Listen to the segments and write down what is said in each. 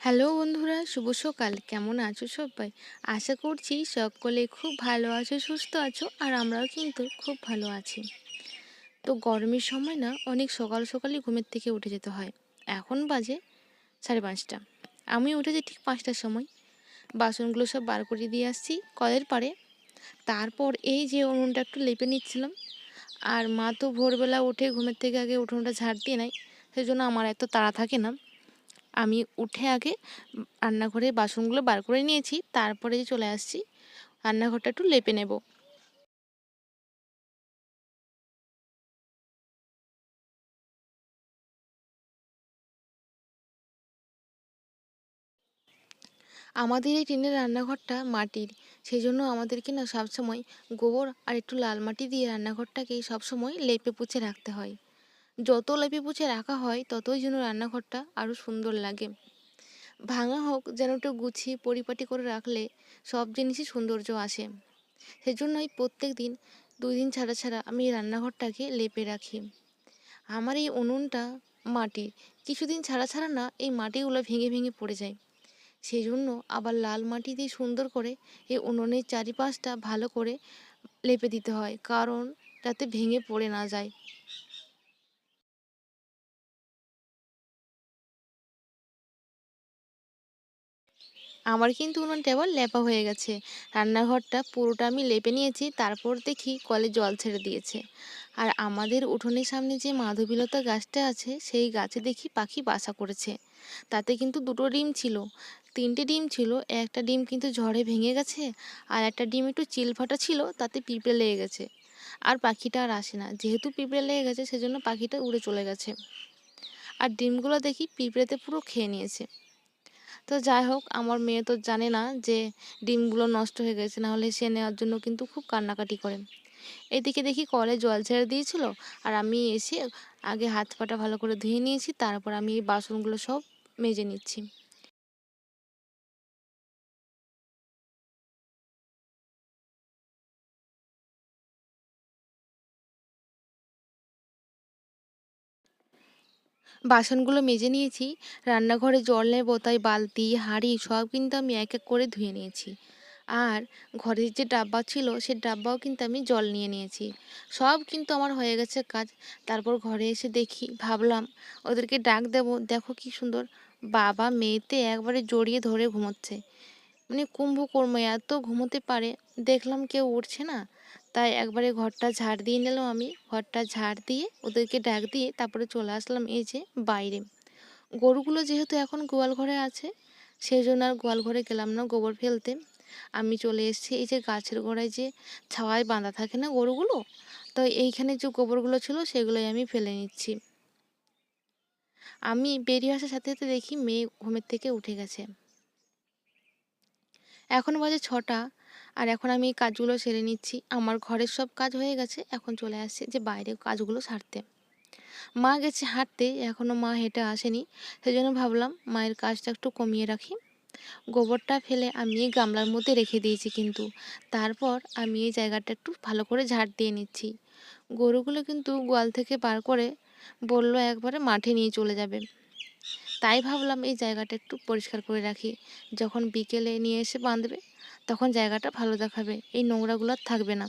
Hello বন্ধুরা, শুভ সকাল। কেমন আছো সবাই? আশা করছি সকলে খুব ভালো আছো, সুস্থ আছো, আর আমরাও কিন্তু খুব ভালো আছি। তো গরমের সময় না, অনেক সকাল সকালই ঘুমের থেকে উঠে যেতে হয়। এখন বাজে সাড়ে পাঁচটা। আমি উঠেছি ঠিক পাঁচটার সময়। বাসনগুলো সব বার করে দিয়ে আসছি কলের পাড়ে। তারপর এই যে উনুনটা একটু লেপে নিচ্ছিলাম, আর মা তো ভোরবেলা উঠে ঘুমের থেকে আগে উঠোনটা ঝাড় দিয়ে নেয়। সেই জন্য আমার এত তাড়া থাকে না। আমি উঠে আগে রান্নাঘরে বাসনগুলো বার করে নিয়েছি, তারপরে চলে আসছি, রান্নাঘরটা একটু লেপে নেব। আমাদের এই টিনের রান্নাঘরটা মাটির সেই জন্য আমাদেরকে না সবসময় গোবর আর একটু লাল মাটি দিয়ে রান্নাঘরটাকে সবসময় লেপে পুছে রাখতে হয়। যত লেপে পুছে রাখা হয়, ততই যেন রান্নাঘরটা আরও সুন্দর লাগে। ভাঙা হোক, যেন একটু গুছিয়ে পরিপাটি করে রাখলে সব জিনিসই সৌন্দর্য আসে। সেজন্যই প্রত্যেক দিন দুই দিন ছাড়া ছাড়া আমি রান্নাঘরটাকে লেপে রাখি। আমার এই উনুনটা মাটির কিছুদিন ছাড়া ছাড়া না, এই মাটিগুলো ভেঙে ভেঙে পড়ে যায়। সেই জন্য আবার লাল মাটি দিয়ে সুন্দর করে এই উনুনের চারিপাশটা ভালো করে লেপে দিতে হয়, কারণ যাতে ভেঙে পড়ে না যায়। আমার কিন্তু উনুনটা এবার লেপা হয়ে গেছে। রান্নাঘরটা পুরোটা আমি লেপে নিয়েছি, তারপর দেখি কলে জল ছেড়ে দিয়েছে। আর আমাদের উঠোনের সামনে যে মাধবীলতা গাছটা আছে, সেই গাছে দেখি পাখি বাসা করেছে। তাতে কিন্তু দুটো ডিম ছিল। তিনটে ডিম ছিল, একটা ডিম কিন্তু ঝড়ে ভেঙে গেছে, আর একটা ডিম একটু চিল ফাটা ছিল, তাতে পিঁপড়ে লেগে গেছে। আর পাখিটা আর আসে না, যেহেতু পিঁপড়ে লেগে গেছে, সেজন্য পাখিটা উড়ে চলে গেছে। আর ডিমগুলো দেখি পিঁপড়েতে পুরো খেয়ে নিয়েছে। তো যাই হোক, আমার মেয়ে তো জানে না যে ডিমগুলো নষ্ট হয়ে গেছে না হলে সে নেওয়ার জন্য কিন্তু খুব কান্নাকাটি করে। এদিকে দেখি কলে জল ছেড়ে দিয়েছিল, আর আমি এসে আগে হাত পাটা ভালো করে ধুয়ে নিয়েছি, তারপর আমি এই বাসনগুলো সব মেজে নিচ্ছি। বাসনগুলো মেজে নিয়েছি, রান্নাঘরে জল নেব, তাই বালতি, হাঁড়ি সব কিন্তু আমি এক এক করে ধুয়ে নিয়েছি। আর ঘরের যে ডাব্বা ছিল, সে ডাব্বাও কিন্তু আমি জল নিয়ে নিয়েছি। সব কিন্তু আমার হয়ে গেছে কাজ। তারপর ঘরে এসে দেখি, ভাবলাম, ওদেরকে ডাক দেব, দেখো কি সুন্দর, বাবা মেয়েতে একবারে জড়িয়ে ধরে ঘুমোচ্ছে। মানে কুম্ভকর্ম, এত ঘুমোতে পারে, দেখলাম কেউ উঠছে না। তাই একবারে ঘরটা ঝাড় দিয়ে নিলাম আমি। ঘরটা ঝাড় দিয়ে ওদেরকে ডাক দিয়ে তারপরে চলে আসলাম এই যে বাইরে। গরুগুলো যেহেতু এখন গোয়াল ঘরে আছে সেই জন্য আর গোয়াল ঘরে গেলাম না গোবর ফেলতে। আমি চলে এসেছি এই যে গাছের গোড়ায় যে ছাওয়ায় বাঁধা থাকে না গরুগুলো? তো এইখানে যে গোবরগুলো ছিল সেগুলোই আমি ফেলে নিচ্ছি। আমি বেরিয়ে আসার সাথে সাথে দেখি মেয়ে ঘুমের থেকে উঠে গেছে। এখন বাজে ছটা। আর এখন আমি এই কাজগুলো সেরে নিচ্ছি। আমার ঘরের সব কাজ হয়ে গেছে, এখন চলে আসছে যে বাইরে কাজগুলো সারতে। মা গেছে হাঁটতে এখনও মা হেঁটে আসেনি সেই জন্য ভাবলাম মায়ের কাজটা একটু কমিয়ে রাখি। গোবরটা ফেলে আমি এই গামলার মধ্যে রেখে দিয়েছি কিন্তু, তারপর আমি এই জায়গাটা একটু ভালো করে ঝাড় দিয়ে নিচ্ছি। গরুগুলো কিন্তু গোয়াল থেকে বার করে বলল একবারে মাঠে নিয়ে চলে যাবে। তাই ভাবলাম এই জায়গাটা একটু পরিষ্কার করে রাখি। যখন বিকেলে নিয়ে এসে বাঁধবে তখন জায়গাটা ভালো দেখাবে। এই নোংরাগুলো থাকবে না।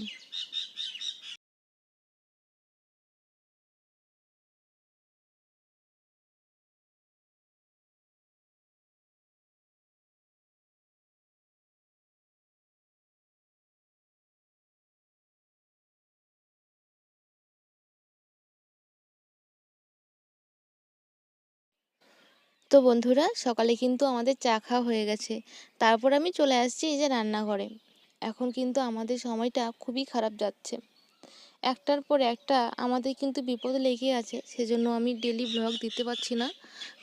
তো বন্ধুরা, সকালে কিন্তু আমাদের চা খাওয়া হয়ে গেছে। তারপর আমি চলে আসছি এই যে রান্নাঘরে। এখন কিন্তু আমাদের সময়টা খুবই খারাপ যাচ্ছে। একটার পর একটা আমাদের কিন্তু বিপদ লেগে আছে, সেজন্য আমি ডেলি ব্লগ দিতে পারছি না।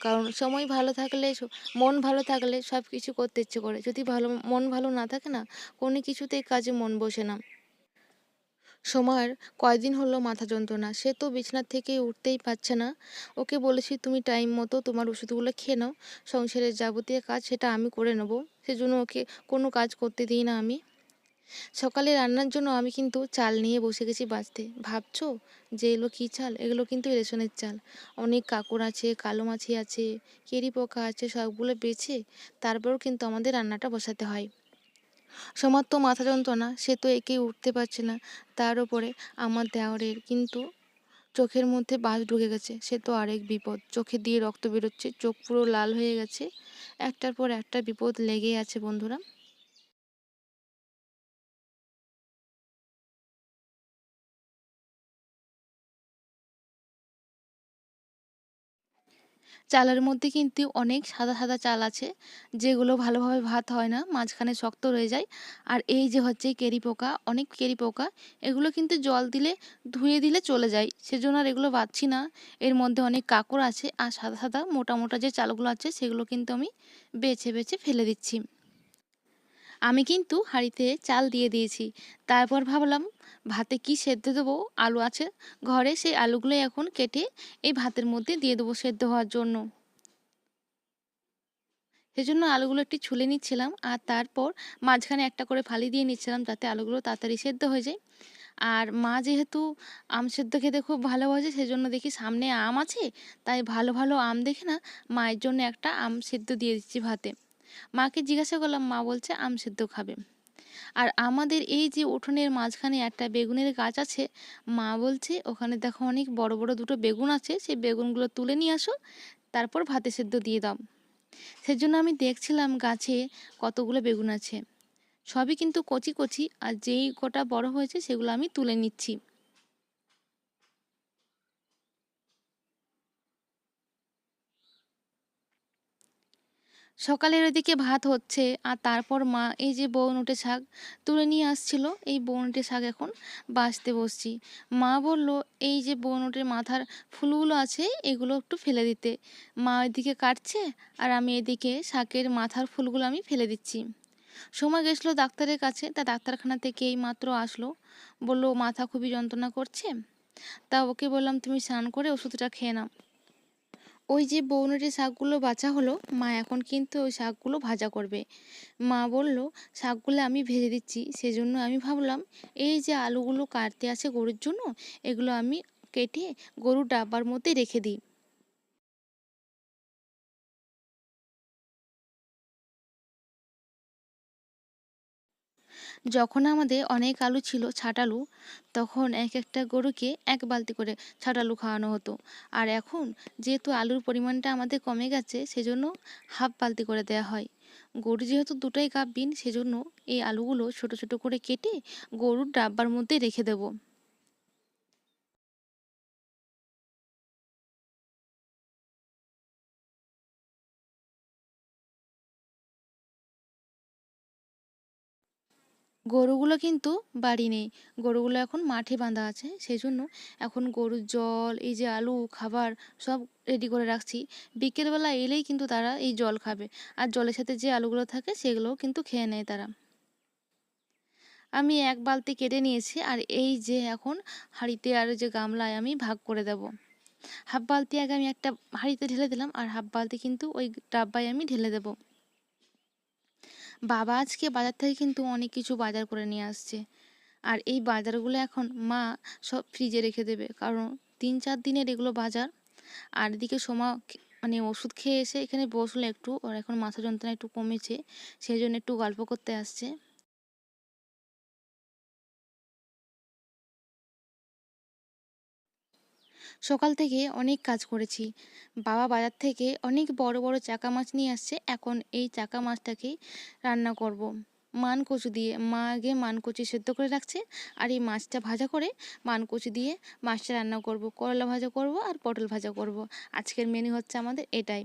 কারণ সময় ভালো থাকলে মন ভালো থাকলে সব কিছু করতে ইচ্ছে করে। যদি ভালো, মন ভালো না থাকে না, কোনো কিছুতেই কাজে মন বসে না। সময়ের কয়দিন হলো মাথা যন্ত্রণা। সে তো বিছানার থেকে উঠতেই পারছে না। ওকে বলেছি, তুমি টাইম মতো তোমার ওষুধগুলো খেয়ে নাও। সংসারের যাবতীয় কাজ সেটা আমি করে নেব। সেজন্য ওকে কোনো কাজ করতে দিই না আমি। সকালে রান্নার জন্য আমি কিন্তু চাল নিয়ে বসে গেছি বাঁচতে। ভাবছ? যে এগুলো কী চাল? এগুলো কিন্তু রেশনের চাল। অনেক কাঁকড় আছে, কালো মাছি আছে, কেরি পোকা আছে, সবগুলো বেছে তারপরেও কিন্তু আমাদের রান্নাটা বসাতে হয়। সোমার তো মাথা যন্ত্রণা, সে তো একেই উঠতে পারছে না। তার উপরে আমার দেওয়ারের কিন্তু চোখের মধ্যে বাস ঢুকে গেছে। সে তো আরেক বিপদ। চোখে দিয়ে রক্ত বেরোচ্ছে, চোখ পুরো লাল হয়ে গেছে। একটার পর একটা বিপদ লেগেই আছে বন্ধুরা। চালের মধ্যে কিন্তু অনেক সাদা সাদা চাল আছে, যেগুলো ভালোভাবে ভাত হয় না, মাঝখানে শক্ত রয়ে যায়। আর এই যে হচ্ছে কেরি পোকা, অনেক কেরি পোকা, এগুলো কিন্তু জল দিলে, ধুয়ে দিলে চলে যায়। সেজন্য আর এগুলো বাঁচছি না। এর মধ্যে অনেক কাঁকড় আছে, আর সাদা সাদা মোটা মোটা যে চালগুলো আছে, সেগুলো কিন্তু আমি বেছে বেছে ফেলে দিচ্ছি। আমি কিন্তু হাঁড়িতে চাল দিয়ে দিয়েছি। তারপর ভাবলাম, ভাতে কি সেদ্ধ দেবো? আলু আছে। ঘরে সেই আলুগুলো এখন কেটে এই ভাতের মধ্যে দিয়ে দেবো সেদ্ধ হওয়ার জন্য। সেজন্য আলুগুলো একটু ছুলে নিচ্ছিলাম আর তারপর মাঝখানে একটা করে ফালি দিয়ে নিচ্ছিলাম যাতে আলুগুলো তাড়াতাড়ি সেদ্ধ হয়ে যায়। আর মা যেহেতু আম সেদ্ধ খেতে খুব ভালোবাসে, সেজন্য দেখি সামনে আম আছে, তাই ভালো ভালো আম দেখে না মায়ের জন্য একটা আম সেদ্ধ দিয়ে দিচ্ছি ভাতে। মাকে জিজ্ঞাসা করলাম, মা বলছে আম সেদ্ধ খাবে। আর আমাদের এই যে উঠোনের মাঝখানে একটা বেগুনের গাছ আছে, মা বলছে, ওখানে দেখো অনেক বড় বড় দুটো বেগুন আছে, সেই বেগুনগুলো তুলে নিয়ে আসো, তারপর ভাতে সেদ্ধ দিয়ে দাও। সেজন্য আমি দেখছিলাম গাছে কতগুলো বেগুন আছে। সবই কিন্তু কচি কচি, আর যেই কটা বড় হয়েছে সেগুলো আমি তুলে নিচ্ছি। সকালের ওদিকে ভাত হচ্ছে, আর তারপর মা এই যে বউনুটে শাক তুলে নিয়ে আসছিল, এই বউনুটে শাক এখন বাছতে বসছি। মা বলল, এই যে বউনুটের মাথার ফুলগুলো আছে, এগুলো একটু ফেলে দিতে। মা ওইদিকে কাটছে, আর আমি এদিকে শাকের মাথার ফুলগুলো আমি ফেলে দিচ্ছি। সময় গেছিল ডাক্তারের কাছে, তা ডাক্তারখানা থেকে এই মাত্র আসলো। বলল, মাথা খুবই যন্ত্রণা করছে। তা ওকে বললাম, তুমি স্নান করে ওষুধটা খেয়ে নাও। ওই যে বৌনটি শাকগুলো বাছা হলো, মা এখন কিন্তু ওই শাকগুলো ভাজা করবে। মা বলল, শাকগুলো আমি ভেজে দিচ্ছি, সেজন্য আমি ভাবলাম, এই যে আলুগুলো কাটতে আছে গরুর জন্য, এগুলো আমি কেটে গরুর ডাব্বার মধ্যে রেখে দিই। যখন আমাদের অনেক আলু ছিল ছাটালু তখন এক একটা গরুকে এক বালতি করে ছাটালু খাওয়ানো হতো। আর এখন যেহেতু আলুর পরিমাণটা আমাদের কমে গেছে, সেজন্য হাফ বালতি করে দেওয়া হয়। গরু যেহেতু দুটোই গাভীন সেজন্য এই আলুগুলো ছোট ছোট করে কেটে গরুর ডাব্বার মধ্যে রেখে দেবো। গরুগুলো কিন্তু বাড়ি নেই। গরুগুলো এখন মাঠে বাঁধা আছে সেই জন্য এখন গরুর জল, এই যে আলু, খাবার সব রেডি করে রাখছি। বিকেলবেলা এলেই কিন্তু তারা এই জল খাবে। আর জলের সাথে যে আলুগুলো থাকে, সেগুলোও কিন্তু খেয়ে নেয় তারা। আমি এক বালতি কেটে নিয়েছি, আর এই যে এখন হাঁড়িতে আর যে গামলায় আমি ভাগ করে দেব। হাফ বালতি আগে আমি একটা হাঁড়িতে ঢেলে দিলাম, আর হাফ বালতি কিন্তু ওই ডাব্বায় আমি ঢেলে দেবো। বাবা আজকে বাজার থেকে কিন্তু অনেক কিছু বাজার করে নিয়ে আসছে। আর এই বাজারগুলো এখন মা সব ফ্রিজে রেখে দেবে। কারণ তিন চার দিনের এগুলো বাজার। আর এদিকে সময় মানে ওষুধ খেয়ে এসে এখানে বসলে একটু। ওর এখন মাথা যন্ত্রণা একটু কমেছে। সেই জন্য একটু গল্প করতে আসছে। সকাল থেকে অনেক কাজ করেছি বাবা বাজার থেকে অনেক বড় বড় চাকা মাছ নিয়ে আসছে এখন এই চাকা মাছটাকেই রান্না করব। মানকচু দিয়ে, মা আগে মানকচু সেদ্ধ করে রাখছে আর এই মাছটা ভাজা করে মানকচু দিয়ে মাছটা রান্না করব। করলা ভাজা করব আর পটল ভাজা করব। আজকের মেনু হচ্ছে আমাদের এটাই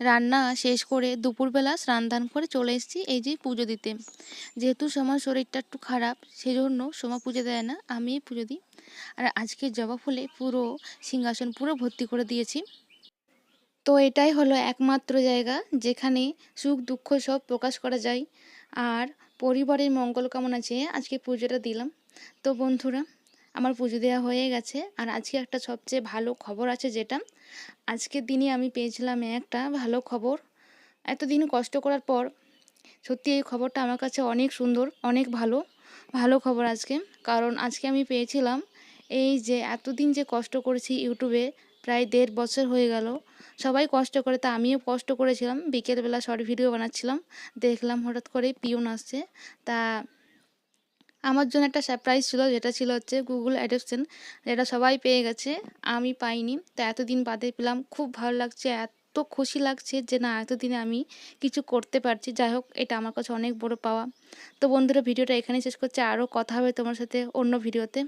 রান্না শেষ করে দুপুরবেলা স্নান দান করে চলে এসেছি এই যে পুজো দিতে। যেহেতু সোমার শরীরটা একটু খারাপ সেই জন্য সোমা পুজো দেয় না আমি পুজো দিই। আর আজকে জবা ফুলে পুরো সিংহাসন পুরো ভর্তি করে দিয়েছি। তো এটাই হলো একমাত্র জায়গা যেখানে সুখ দুঃখ সব প্রকাশ করা যায়। আর পরিবারের মঙ্গল কামনা চেয়ে আজকে পুজোটা দিলাম। তো বন্ধুরা, আমার পুজো দেওয়া হয়ে গেছে। আর আজকে একটা সবচেয়ে ভালো খবর আছে যেটা আজকের দিনে আমি পেয়েছিলাম একটা ভালো খবর। এতদিন কষ্ট করার পর সত্যি এই খবরটা আমার কাছে অনেক সুন্দর, অনেক ভালো ভালো খবর আজকে। কারণ আজকে আমি পেয়েছিলাম এই যে এতদিন যে কষ্ট করেছি ইউটিউবে, প্রায় দেড় বছর হয়ে গেল। সবাই কষ্ট করে, তা আমিও কষ্ট করেছিলাম। বিকেলবেলা শর্ট ভিডিও বানাচ্ছিলাম। দেখলাম হঠাৎ করে পিউন আসছে। তা আমার জন্য একটা সারপ্রাইজ ছিল, যেটা ছিল হচ্ছে গুগল অ্যাডপশন যেটা সবাই পেয়ে গেছে, আমি পাইনি। তো এতদিন বাদে পেলাম, খুব ভালো লাগছে, এত খুশি লাগছে যে না, এতদিনে আমি কিছু করতে পারছি। যাই হোক, এটা আমার কাছে অনেক বড় পাওয়া। তো বন্ধুরা, ভিডিওটা এখানেই শেষ করছে। আরও কথা হবে তোমার সাথে অন্য ভিডিওতে।